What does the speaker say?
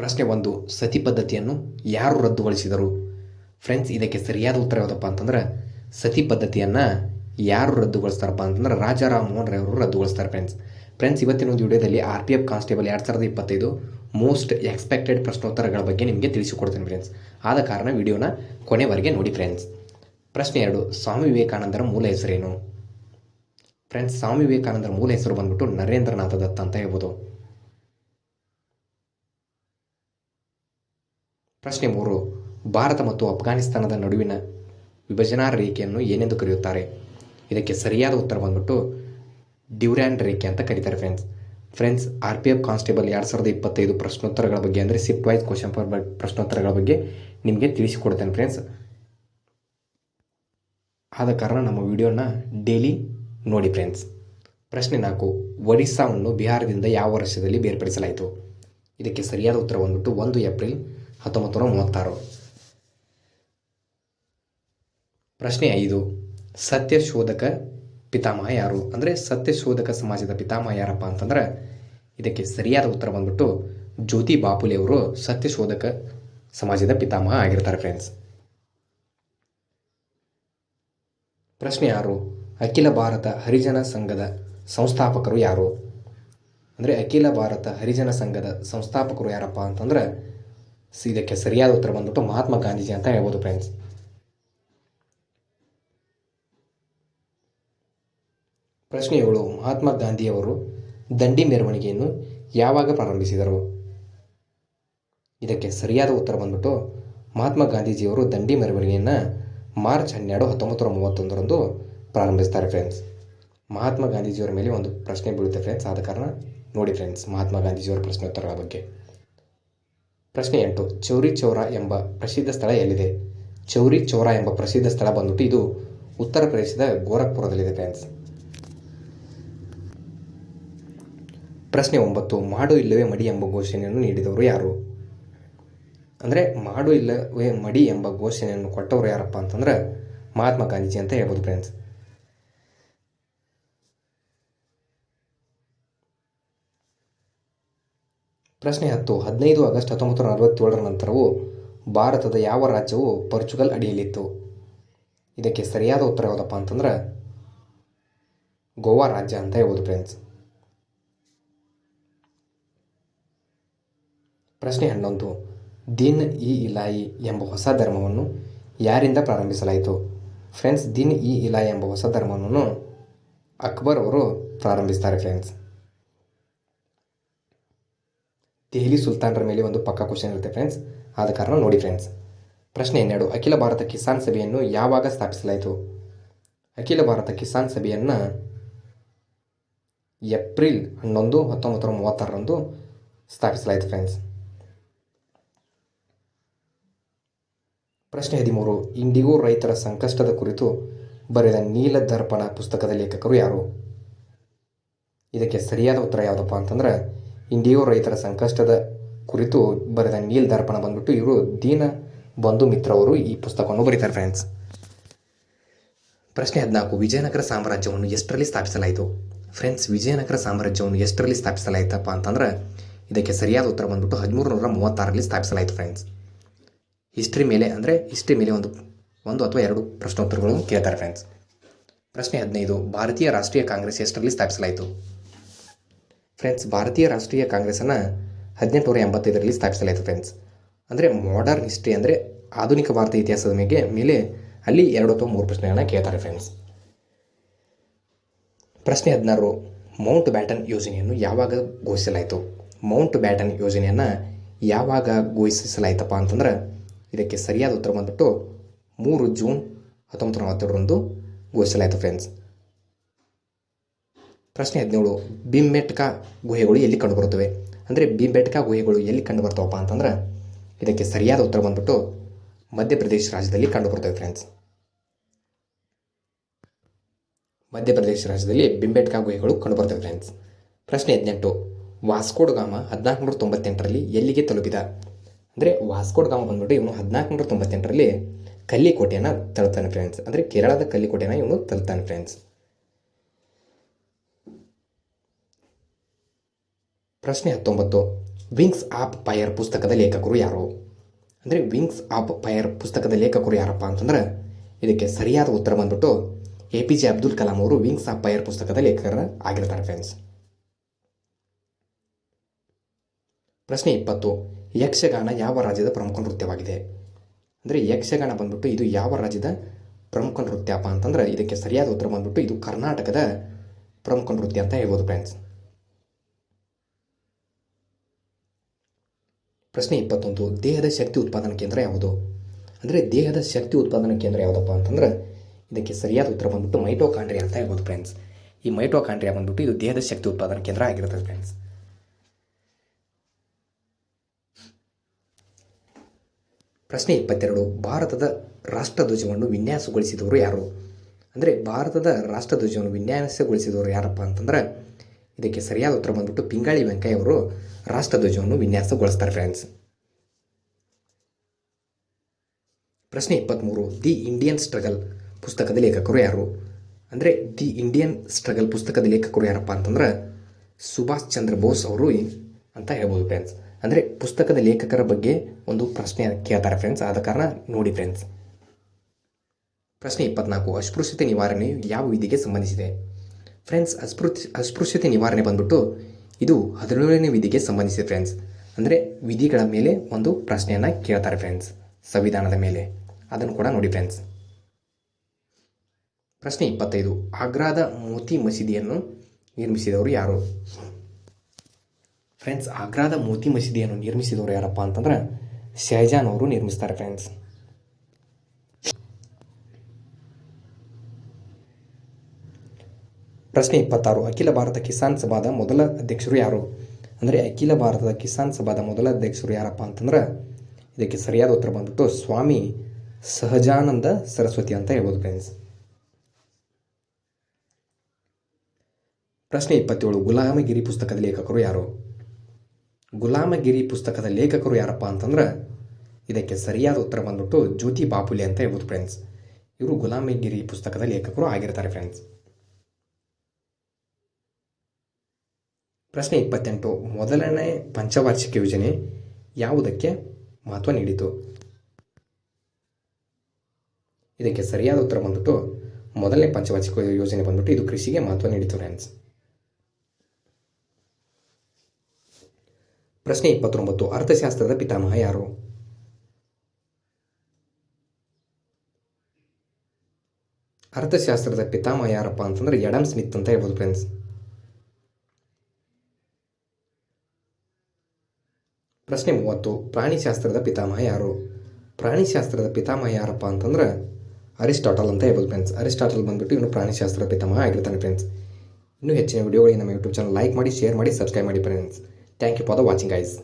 ಪ್ರಶ್ನೆ ಒಂದು, ಸತಿ ಪದ್ಧತಿಯನ್ನು ಯಾರು ರದ್ದುಗೊಳಿಸಿದರು? ಫ್ರೆಂಡ್ಸ್ ಇದಕ್ಕೆ ಸರಿಯಾದ ಉತ್ತರ ಯಾವುದಪ್ಪ ಅಂತಂದ್ರೆ, ಸತಿ ಪದ್ಧತಿಯನ್ನು ಯಾರು ರದ್ದುಗೊಳಿಸ್ತಾರಪ್ಪ ಅಂತಂದ್ರೆ ರಾಜಾ ರಾಮಮೋಹನ್ ರೈ ಅವರು ರದ್ದುಗೊಳಿಸ್ತಾರೆ ಫ್ರೆಂಡ್ಸ್ ಫ್ರೆಂಡ್ಸ್ ಇವತ್ತಿನ ಒಂದು ವಿಡಿಯೋದಲ್ಲಿ ಆರ್ ಪಿ ಎಫ್ ಕಾನ್ಸ್ಟೇಬಲ್ ಎರಡು ಸಾವಿರದ ಇಪ್ಪತ್ತೈದು ಮೋಸ್ಟ್ ಎಕ್ಸ್ಪೆಕ್ಟೆಡ್ ಪ್ರಶ್ನೋತ್ತರಗಳ ಬಗ್ಗೆ ನಿಮಗೆ ತಿಳಿಸಿಕೊಡ್ತೀನಿ ಫ್ರೆಂಡ್ಸ್ ಆದ ಕಾರಣ ವಿಡಿಯೋನ ಕೊನೆವರೆಗೆ ನೋಡಿ ಫ್ರೆಂಡ್ಸ್ ಪ್ರಶ್ನೆ ಎರಡು, ಸ್ವಾಮಿ ವಿವೇಕಾನಂದರ ಮೂಲ ಹೆಸರೇನು? ಫ್ರೆಂಡ್ಸ್ ಸ್ವಾಮಿ ವಿವೇಕಾನಂದರ ಮೂಲ ಹೆಸರು ಬಂದ್ಬಿಟ್ಟು ನರೇಂದ್ರನಾಥ ದತ್ತ ಅಂತ ಹೇಳ್ಬೋದು. ಪ್ರಶ್ನೆ ಮೂರು, ಭಾರತ ಮತ್ತು ಅಫ್ಘಾನಿಸ್ತಾನದ ನಡುವಿನ ವಿಭಜನಾ ರೇಖೆಯನ್ನು ಏನೆಂದು ಕರೆಯುತ್ತಾರೆ? ಇದಕ್ಕೆ ಸರಿಯಾದ ಉತ್ತರ ಬಂದ್ಬಿಟ್ಟು ಡ್ಯೂರ್ಯಾನ್ ರೇಖೆ ಅಂತ ಕರೀತಾರೆ friends. Friends R P F constable ಎರಡು ಸಾವಿರದ ಇಪ್ಪತ್ತೈದು ಪ್ರಶ್ನೋತ್ತರಗಳ ಬಗ್ಗೆ ಅಂದರೆ ಸಿಫ್ಟ್ ವೈಸ್ ಕ್ವಶನ್ ಫಾರ್ ಪ್ರಶ್ನೋತ್ತರಗಳ ಬಗ್ಗೆ ನಿಮಗೆ ತಿಳಿಸಿಕೊಡ್ತೇನೆ ಫ್ರೆಂಡ್ಸ್. ಆದ ಕಾರಣ ನಮ್ಮ ವಿಡಿಯೋನ ಡೈಲಿ ನೋಡಿ ಫ್ರೆಂಡ್ಸ್. ಪ್ರಶ್ನೆ ನಾಲ್ಕು ಒಡಿಸ್ಸಾವನ್ನು ಬಿಹಾರದಿಂದ ಯಾವ ವರ್ಷದಲ್ಲಿ ಬೇರ್ಪಡಿಸಲಾಯಿತು? ಇದಕ್ಕೆ ಸರಿಯಾದ ಉತ್ತರ ಬಂದ್ಬಿಟ್ಟು ಒಂದು ಏಪ್ರಿಲ್ ಹತ್ತೊಂಬತ್ತು ನೂರ ಮೂವತ್ತಾರು ಪ್ರಶ್ನೆ ಐದು ಸತ್ಯಶೋಧಕ ಪಿತಾಮಹ ಯಾರು? ಅಂದರೆ ಸತ್ಯಶೋಧಕ ಸಮಾಜದ ಪಿತಾಮಹ ಯಾರಪ್ಪ ಅಂತಂದ್ರೆ ಇದಕ್ಕೆ ಸರಿಯಾದ ಉತ್ತರ ಬಂದ್ಬಿಟ್ಟು ಜ್ಯೋತಿ ಬಾಪುಲೆ ಅವರು ಸತ್ಯಶೋಧಕ ಸಮಾಜದ ಪಿತಾಮಹ ಆಗಿರ್ತಾರೆ ಫ್ರೆಂಡ್ಸ್ ಪ್ರಶ್ನೆ ಯಾರು ಅಖಿಲ ಭಾರತ ಹರಿಜನ ಸಂಘದ ಸಂಸ್ಥಾಪಕರು ಯಾರು? ಅಂದರೆ ಅಖಿಲ ಭಾರತ ಹರಿಜನ ಸಂಘದ ಸಂಸ್ಥಾಪಕರು ಯಾರಪ್ಪ ಅಂತಂದ್ರೆ ಸ- ಇದಕ್ಕೆ ಸರಿಯಾದ ಉತ್ತರ ಬಂದ್ಬಿಟ್ಟು ಮಹಾತ್ಮ ಗಾಂಧೀಜಿ ಅಂತ ಹೇಳ್ಬೋದು ಫ್ರೆಂಡ್ಸ್ ಪ್ರಶ್ನೆ ಏಳು ಮಹಾತ್ಮ ಗಾಂಧಿಯವರು ದಂಡಿ ಮೆರವಣಿಗೆಯನ್ನು ಯಾವಾಗ ಪ್ರಾರಂಭಿಸಿದರು? ಇದಕ್ಕೆ ಸರಿಯಾದ ಉತ್ತರ ಬಂದ್ಬಿಟ್ಟು ಮಹಾತ್ಮ ಗಾಂಧೀಜಿಯವರು ದಂಡಿ ಮೆರವಣಿಗೆಯನ್ನು ಮಾರ್ಚ್ ಹನ್ನೆರಡು ಹತ್ತೊಂಬತ್ತು ನೂರ ಮೂವತ್ತೊಂದರಂದು ಪ್ರಾರಂಭಿಸ್ತಾರೆ ಫ್ರೆಂಡ್ಸ್ ಮಹಾತ್ಮ ಗಾಂಧೀಜಿಯವರ ಮೇಲೆ ಒಂದು ಪ್ರಶ್ನೆ ಬೀಳುತ್ತೆ ಫ್ರೆಂಡ್ಸ್ ಆದ ಕಾರಣ ನೋಡಿ ಫ್ರೆಂಡ್ಸ್ ಮಹಾತ್ಮ ಗಾಂಧೀಜಿಯವರ ಪ್ರಶ್ನೋತ್ತರಗಳ ಬಗ್ಗೆ. ಪ್ರಶ್ನೆ ಎಂಟು, ಚೌರಿ ಚೌರ ಎಂಬ ಪ್ರಸಿದ್ಧ ಸ್ಥಳ ಎಲ್ಲಿದೆ? ಚೌರಿ ಚೌರ ಎಂಬ ಪ್ರಸಿದ್ಧ ಸ್ಥಳ ಬಂದ್ಬಿಟ್ಟು ಇದು ಉತ್ತರ ಪ್ರದೇಶದ ಗೋರಖ್ಪುರದಲ್ಲಿದೆ ಫ್ರೆಂಡ್ಸ್ ಪ್ರಶ್ನೆ ಒಂಬತ್ತು, ಮಾಡು ಇಲ್ಲವೇ ಮಡಿ ಎಂಬ ಘೋಷಣೆಯನ್ನು ನೀಡಿದವರು ಯಾರು? ಅಂದರೆ, ಮಾಡು ಇಲ್ಲವೇ ಮಡಿ ಎಂಬ ಘೋಷಣೆಯನ್ನು ಕೊಟ್ಟವರು ಯಾರಪ್ಪ ಅಂತಂದ್ರೆ, ಮಹಾತ್ಮ ಗಾಂಧೀಜಿ ಅಂತ ಹೇಳ್ಬೋದು ಫ್ರೆಂಡ್ಸ್ ಪ್ರಶ್ನೆ ಹತ್ತು. ಹದಿನೈದು ಆಗಸ್ಟ್ ಹತ್ತೊಂಬತ್ತು ನೂರ ಅರವತ್ತೇಳರ ನಂತರವೂ ಭಾರತದ ಯಾವ ರಾಜ್ಯವು ಪೋರ್ಚುಗಲ್ ಅಡಿಯಲ್ಲಿತ್ತು? ಇದಕ್ಕೆ ಸರಿಯಾದ ಉತ್ತರ ಯಾವುದಪ್ಪ ಅಂತಂದ್ರೆ ಗೋವಾ ರಾಜ್ಯ ಅಂತ ಹೇಳ್ಬೋದು ಫ್ರೆಂಡ್ಸ್ ಪ್ರಶ್ನೆ ಹನ್ನೊಂದು. ದಿನ್ ಇ ಇಲಾಯಿ ಎಂಬ ಹೊಸ ಧರ್ಮವನ್ನು ಯಾರಿಂದ ಪ್ರಾರಂಭಿಸಲಾಯಿತು? ಫ್ರೆಂಡ್ಸ್ ದಿನ್ ಇ ಇಲಾಯಿ ಎಂಬ ಹೊಸ ಧರ್ಮವನ್ನು ಅಕ್ಬರ್ ಅವರು ಪ್ರಾರಂಭಿಸ್ತಾರೆ ಫ್ರೆಂಡ್ಸ್ ದೆಹಲಿ ಸುಲ್ತಾನರ ಮೇಲೆ ಒಂದು ಪಕ್ಕ ಕ್ವಶನ್ ಇರುತ್ತೆ ಫ್ರೆಂಡ್ಸ್ ಆದ ಕಾರಣ ನೋಡಿ ಫ್ರೆಂಡ್ಸ್ ಪ್ರಶ್ನೆ ಹನ್ನೆರಡು, ಅಖಿಲ ಭಾರತ ಕಿಸಾನ್ ಸಭೆಯನ್ನು ಯಾವಾಗ ಸ್ಥಾಪಿಸಲಾಯಿತು? ಅಖಿಲ ಭಾರತ ಕಿಸಾನ್ ಸಭೆಯನ್ನು ಏಪ್ರಿಲ್ ಹನ್ನೊಂದು ಹತ್ತೊಂಬತ್ತು ನೂರ ಮೂವತ್ತಾರರಂದು ಸ್ಥಾಪಿಸಲಾಯಿತು ಫ್ರೆಂಡ್ಸ್ ಪ್ರಶ್ನೆ ಹದಿಮೂರು, ಇಂಡಿಗೋ ರೈತರ ಸಂಕಷ್ಟದ ಕುರಿತು ಬರೆದ ನೀಲ ದರ್ಪಣ ಪುಸ್ತಕದ ಲೇಖಕರು ಯಾರು? ಇದಕ್ಕೆ ಸರಿಯಾದ ಉತ್ತರ ಯಾವುದಪ್ಪ ಅಂತಂದ್ರೆ ಇಂಡಿಗೋ ರೈತರ ಸಂಕಷ್ಟದ ಕುರಿತು ಬರೆದ ನೀಲ್ ದರ್ಪಣ ಬಂದ್ಬಿಟ್ಟು ಇವರು ದೀನ ಬಂಧು ಮಿತ್ರ ಅವರು ಈ ಪುಸ್ತಕವನ್ನು ಬರೀತಾರೆ ಫ್ರೆಂಡ್ಸ್ ಪ್ರಶ್ನೆ ಹದಿನಾಲ್ಕು, ವಿಜಯನಗರ ಸಾಮ್ರಾಜ್ಯವನ್ನು ಎಷ್ಟರಲ್ಲಿ ಸ್ಥಾಪಿಸಲಾಯಿತು? ಫ್ರೆಂಡ್ಸ್ ವಿಜಯನಗರ ಸಾಮ್ರಾಜ್ಯವನ್ನು ಎಷ್ಟರಲ್ಲಿ ಸ್ಥಾಪಿಸಲಾಯಿತಪ್ಪ ಅಂತಂದ್ರೆ ಇದಕ್ಕೆ ಸರಿಯಾದ ಉತ್ತರ ಬಂದ್ಬಿಟ್ಟು ಹದಿಮೂರು ನೂರ ಮೂವತ್ತಾರರಲ್ಲಿ ಸ್ಥಾಪಿಸಲಾಯಿತು ಫ್ರೆಂಡ್ಸ್ ಹಿಸ್ಟ್ರಿ ಮೇಲೆ ಅಂದರೆ ಹಿಸ್ಟ್ರಿ ಮೇಲೆ ಒಂದು ಒಂದು ಅಥವಾ ಎರಡು ಪ್ರಶ್ನೋತ್ತರಗಳನ್ನು ಕೇಳ್ತಾರೆ ಫ್ರೆಂಡ್ಸ್ ಪ್ರಶ್ನೆ ಹದಿನೈದು, ಭಾರತೀಯ ರಾಷ್ಟ್ರೀಯ ಕಾಂಗ್ರೆಸ್ ಎಷ್ಟರಲ್ಲಿ ಸ್ಥಾಪಿಸಲಾಯಿತು? ಫ್ರೆಂಡ್ಸ್ ಭಾರತೀಯ ರಾಷ್ಟ್ರೀಯ ಕಾಂಗ್ರೆಸ್ಸನ್ನು ಹದಿನೆಂಟುನೂರ ಎಂಬತ್ತೈದರಲ್ಲಿ ಸ್ಥಾಪಿಸಲಾಯಿತು ಫ್ರೆಂಡ್ಸ್ ಅಂದರೆ ಮಾಡರ್ನ್ ಹಿಸ್ಟ್ರಿ ಅಂದರೆ ಆಧುನಿಕ ಭಾರತ ಇತಿಹಾಸದ ಮೇಲೆ ಮೇಲೆ ಅಲ್ಲಿ ಎರಡು ಅಥವಾ ಮೂರು ಪ್ರಶ್ನೆಗಳನ್ನ ಕೇಳ್ತಾರೆ ಫ್ರೆಂಡ್ಸ್ ಪ್ರಶ್ನೆ ಹದಿನಾರು ಮೌಂಟ್ ಬ್ಯಾಟನ್ ಯೋಜನೆಯನ್ನು ಯಾವಾಗ ಘೋಷಿಸಲಾಯಿತು? ಮೌಂಟ್ ಬ್ಯಾಟನ್ ಯೋಜನೆಯನ್ನು ಯಾವಾಗ ಘೋಷಿಸಲಾಯಿತಪ್ಪ ಅಂತಂದ್ರೆ ಇದಕ್ಕೆ ಸರಿಯಾದ ಉತ್ತರ ಬಂದ್ಬಿಟ್ಟು ಮೂರು ಜೂನ್ ಹತ್ತೊಂಬತ್ತು ನಲವತ್ತೆರಡರಂದು ಘೋಷಿಸಲಾಯಿತು ಫ್ರೆಂಡ್ಸ್ ಪ್ರಶ್ನೆ ಹದಿನೇಳು ಬಿಂಬೆಟ್ಕ ಗುಹೆಗಳು ಎಲ್ಲಿ ಕಂಡುಬರುತ್ತವೆ? ಅಂದರೆ ಬಿಂಬೆಟ್ಕ ಗುಹೆಗಳು ಎಲ್ಲಿ ಕಂಡುಬರ್ತಾವಪ್ಪ ಅಂತಂದ್ರೆ, ಇದಕ್ಕೆ ಸರಿಯಾದ ಉತ್ತರ ಬಂದ್ಬಿಟ್ಟು ಮಧ್ಯಪ್ರದೇಶ ರಾಜ್ಯದಲ್ಲಿ ಕಂಡುಬರ್ತವೆ ಫ್ರೆಂಡ್ಸ್ ಮಧ್ಯಪ್ರದೇಶ ರಾಜ್ಯದಲ್ಲಿ ಬಿಂಬೆಟ್ಕ ಗುಹೆಗಳು ಕಂಡುಬರ್ತವೆ ಫ್ರೆಂಡ್ಸ್ ಪ್ರಶ್ನೆ ಹದಿನೆಂಟು, ವಾಸ್ಕೋಡ್ ಗಾಮ ಹದಿನಾಲ್ಕು ನೂರ ತೊಂಬತ್ತೆಂಟರಲ್ಲಿ ಎಲ್ಲಿಗೆ ತಲುಪಿದ? ಅಂದರೆ ವಾಸ್ಕೋಡ್ ಗಾಮ ಬಂದ್ಬಿಟ್ಟು ಇವನು ಹದಿನಾಲ್ಕು ನೂರ ತೊಂಬತ್ತೆಂಟರಲ್ಲಿ ಕಲ್ಲಿಕೋಟೆಯನ್ನು ತಲುಪ್ತಾನೆ ಫ್ರೆಂಡ್ಸ್ ಅಂದರೆ ಕೇರಳದ ಕಲ್ಲಿಕೋಟೆಯನ್ನು ಇವನು ತಲುಪ್ತಾನೆ ಫ್ರೆಂಡ್ಸ್ ಪ್ರಶ್ನೆ ಹತ್ತೊಂಬತ್ತು ವಿಂಗ್ಸ್ ಆಫ್ ಫೈರ್ ಪುಸ್ತಕದ ಲೇಖಕರು ಯಾರು? ಅಂದರೆ ವಿಂಗ್ಸ್ ಆಫ್ ಫೈರ್ ಪುಸ್ತಕದ ಲೇಖಕರು ಯಾರಪ್ಪ ಅಂತಂದ್ರೆ, ಇದಕ್ಕೆ ಸರಿಯಾದ ಉತ್ತರ ಬಂದ್ಬಿಟ್ಟು A P J Abdul Kalam ಅವರು ವಿಂಗ್ಸ್ ಆಫ್ ಫೈರ್ ಪುಸ್ತಕದ ಲೇಖಕರ ಆಗಿರ್ತಾರೆ ಫ್ರೆಂಡ್ಸ್ ಪ್ರಶ್ನೆ ಇಪ್ಪತ್ತು, ಯಕ್ಷಗಾನ ಯಾವ ರಾಜ್ಯದ ಪ್ರಮುಖ ನೃತ್ಯವಾಗಿದೆ? ಅಂದರೆ, ಯಕ್ಷಗಾನ ಬಂದ್ಬಿಟ್ಟು ಇದು ಯಾವ ರಾಜ್ಯದ ಪ್ರಮುಖ ನೃತ್ಯಪ್ಪ ಅಂತಂದ್ರೆ, ಇದಕ್ಕೆ ಸರಿಯಾದ ಉತ್ತರ ಬಂದ್ಬಿಟ್ಟು ಇದು ಕರ್ನಾಟಕದ ಪ್ರಮುಖ ನೃತ್ಯ ಅಂತ ಹೇಳ್ಬೋದು ಫ್ರೆಂಡ್ಸ್ ಪ್ರಶ್ನೆ ಇಪ್ಪತ್ತೊಂದು, ದೇಹದ ಶಕ್ತಿ ಉತ್ಪಾದನಾ ಕೇಂದ್ರ ಯಾವುದು? ಅಂದರೆ ದೇಹದ ಶಕ್ತಿ ಉತ್ಪಾದನಾ ಕೇಂದ್ರ ಯಾವುದಪ್ಪ ಅಂತಂದ್ರೆ ಇದಕ್ಕೆ ಸರಿಯಾದ ಉತ್ತರ ಬಂದ್ಬಿಟ್ಟು ಮೈಟೋಕಾಂಡ್ರಿಯಾ ಅಂತ ಹೇಳ್ಬೋದು ಫ್ರೆಂಡ್ಸ್ ಈ ಮೈಟೋಕಾಂಡ್ರಿಯಾ ಬಂದ್ಬಿಟ್ಟು ಇದು ದೇಹದ ಶಕ್ತಿ ಉತ್ಪಾದನಾ ಕೇಂದ್ರ ಆಗಿರುತ್ತೆ ಫ್ರೆಂಡ್ಸ್ ಪ್ರಶ್ನೆ ಇಪ್ಪತ್ತೆರಡು, ಭಾರತದ ರಾಷ್ಟ್ರಧ್ವಜವನ್ನು ವಿನ್ಯಾಸಗೊಳಿಸಿದವರು ಯಾರು? ಅಂದರೆ ಭಾರತದ ರಾಷ್ಟ್ರಧ್ವಜವನ್ನು ವಿನ್ಯಾಸಗೊಳಿಸಿದವರು ಯಾರಪ್ಪ ಅಂತಂದ್ರೆ ಇದಕ್ಕೆ ಸರಿಯಾದ ಉತ್ತರ ಬಂದ್ಬಿಟ್ಟು ಪಿಂಗಾಳಿ ವೆಂಕಯ್ಯ ಅವರು ರಾಷ್ಟ್ರಧ್ವಜವನ್ನು ವಿನ್ಯಾಸಗೊಳಿಸ್ತಾರೆ ಫ್ರೆಂಡ್ಸ್ ಪ್ರಶ್ನೆ ಇಪ್ಪತ್ತ್ಮೂರು ದಿ ಇಂಡಿಯನ್ ಸ್ಟ್ರಗಲ್ ಪುಸ್ತಕದ ಲೇಖಕರು ಯಾರು? ಅಂದರೆ ದಿ ಇಂಡಿಯನ್ ಸ್ಟ್ರಗಲ್ ಪುಸ್ತಕದ ಲೇಖಕರು ಯಾರಪ್ಪ ಅಂತಂದ್ರೆ, ಸುಭಾಷ್ ಚಂದ್ರ ಬೋಸ್ ಅವರು ಅಂತ ಹೇಳ್ಬೋದು ಫ್ರೆಂಡ್ಸ್ ಅಂದರೆ, ಪುಸ್ತಕದ ಲೇಖಕರ ಬಗ್ಗೆ ಒಂದು ಪ್ರಶ್ನೆ ಕೇಳ್ತಾರೆ ಫ್ರೆಂಡ್ಸ್ ಆದ ಕಾರಣ ನೋಡಿ ಫ್ರೆಂಡ್ಸ್ ಪ್ರಶ್ನೆ ಇಪ್ಪತ್ನಾಲ್ಕು. ಅಸ್ಪೃಶ್ಯತೆ ನಿವಾರಣೆ ಯಾವ ವಿಧಿಗೆ ಸಂಬಂಧಿಸಿದೆ? ಫ್ರೆಂಡ್ಸ್ ಅಸ್ಪೃಶ್ಯ ಅಸ್ಪೃಶ್ಯತೆ ನಿವಾರಣೆ ಬಂದ್ಬಿಟ್ಟು ಇದು ಹದಿನೇಳನೇ ವಿಧಿಗೆ ಸಂಬಂಧಿಸಿದೆ ಫ್ರೆಂಡ್ಸ್. ಅಂದರೆ ವಿಧಿಗಳ ಮೇಲೆ ಒಂದು ಪ್ರಶ್ನೆಯನ್ನು ಕೇಳ್ತಾರೆ ಫ್ರೆಂಡ್ಸ್, ಸಂವಿಧಾನದ ಮೇಲೆ. ಅದನ್ನು ಕೂಡ ನೋಡಿ ಫ್ರೆಂಡ್ಸ್. ಪ್ರಶ್ನೆ ಇಪ್ಪತ್ತೈದು, ಆಗ್ರಾದ ಮೋತಿ ಮಸೀದಿಯನ್ನು ನಿರ್ಮಿಸಿದವರು ಯಾರು? ಫ್ರೆಂಡ್ಸ್, ಆಗ್ರಾದ ಮೋತಿ ಮಸೀದಿಯನ್ನು ನಿರ್ಮಿಸಿದವರು ಯಾರಪ್ಪ ಅಂತಂದ್ರೆ ಶಹಜಾನ್ ಅವರು ನಿರ್ಮಿಸ್ತಾರೆ ಫ್ರೆಂಡ್ಸ್. ಪ್ರಶ್ನೆ ಇಪ್ಪತ್ತಾರು. ಅಖಿಲ ಭಾರತ ಕಿಸಾನ್ ಸಭಾದ ಮೊದಲ ಅಧ್ಯಕ್ಷರು ಯಾರು? ಅಂದರೆ ಅಖಿಲ ಭಾರತದ ಕಿಸಾನ್ ಸಭಾದ ಮೊದಲ ಅಧ್ಯಕ್ಷರು ಯಾರಪ್ಪ ಅಂತಂದ್ರೆ ಇದಕ್ಕೆ ಸರಿಯಾದ ಉತ್ತರ ಬಂದ್ಬಿಟ್ಟು ಸ್ವಾಮಿ ಸಹಜಾನಂದ ಸರಸ್ವತಿ ಅಂತ ಹೇಳ್ಬೋದು ಫ್ರೆಂಡ್ಸ್ ಪ್ರಶ್ನೆ ಇಪ್ಪತ್ತೇಳು. ಗುಲಾಮಗಿರಿ ಪುಸ್ತಕದ ಲೇಖಕರು ಯಾರು? ಗುಲಾಮಗಿರಿ ಪುಸ್ತಕದ ಲೇಖಕರು ಯಾರಪ್ಪ ಅಂತಂದ್ರೆ ಇದಕ್ಕೆ ಸರಿಯಾದ ಉತ್ತರ ಬಂದ್ಬಿಟ್ಟು ಜ್ಯೋತಿ ಬಾಪುಲೆ ಅಂತ ಹೇಳ್ಬೋದು ಫ್ರೆಂಡ್ಸ್ ಇವರು ಗುಲಾಮಗಿರಿ ಪುಸ್ತಕದ ಲೇಖಕರು ಆಗಿರ್ತಾರೆ ಫ್ರೆಂಡ್ಸ್ ಪ್ರಶ್ನೆ ಇಪ್ಪತ್ತೆಂಟು, ಮೊದಲನೇ ಪಂಚವಾರ್ಷಿಕ ಯೋಜನೆ ಯಾವುದಕ್ಕೆ ಮಹತ್ವ ನೀಡಿತು? ಇದಕ್ಕೆ ಸರಿಯಾದ ಉತ್ತರ ಬಂದ್ಬಿಟ್ಟು ಮೊದಲನೇ ಪಂಚವಾರ್ಷಿಕ ಯೋಜನೆ ಬಂದ್ಬಿಟ್ಟು ಇದು ಕೃಷಿಗೆ ಮಹತ್ವ ನೀಡಿತು ಫ್ರೆಂಡ್ಸ್ ಪ್ರಶ್ನೆ ಇಪ್ಪತ್ತೊಂಬತ್ತು, ಅರ್ಥಶಾಸ್ತ್ರದ ಪಿತಾಮಹ ಯಾರು? ಅರ್ಥಶಾಸ್ತ್ರದ ಪಿತಾಮಹ ಯಾರಪ್ಪ ಅಂತಂದ್ರೆ ಎಡಮ್ ಸ್ಮಿತ್ ಅಂತ ಹೇಳ್ಬೋದು ಫ್ರೆಂಡ್ಸ್ ಪ್ರಶ್ನೆ ಮೂವತ್ತು ಪ್ರಾಣಿಶಾಸ್ತ್ರದ ಪಿತಾಮಹ ಯಾರು? ಪ್ರಾಣಿಶಾಸ್ತ್ರದ ಪಿತಾಮಹ ಯಾರಪ್ಪ ಅಂತಂದ್ರೆ ಅರಿಸ್ಟಾಟಲ್ ಅಂತ ಹೇಳ್ಬೋದು ಫ್ರೆಂಡ್ಸ್ ಅರಿಸ್ಟಾಟಲ್ ಬಂದ್ಬಿಟ್ಟು ಇವನು ಪ್ರಾಣಿಶಾಸ್ತ್ರದ ಪಿತಾಮಹ ಆಗಿರ್ತಾನೆ ಫ್ರೆಂಡ್ಸ್ ಇನ್ನೂ ಹೆಚ್ಚಿನ ವಿಡಿಯೋಗಳಿಗೆ ನಮ್ಮ ಯೂಟ್ಯೂಬ್ ಚಾನಲ್ ಲೈಕ್ ಮಾಡಿ ಶೇರ್ ಮಾಡಿ ಸಬ್ಸ್ಕ್ರೈಬ್ ಮಾಡಿ friends thank you for the watching guys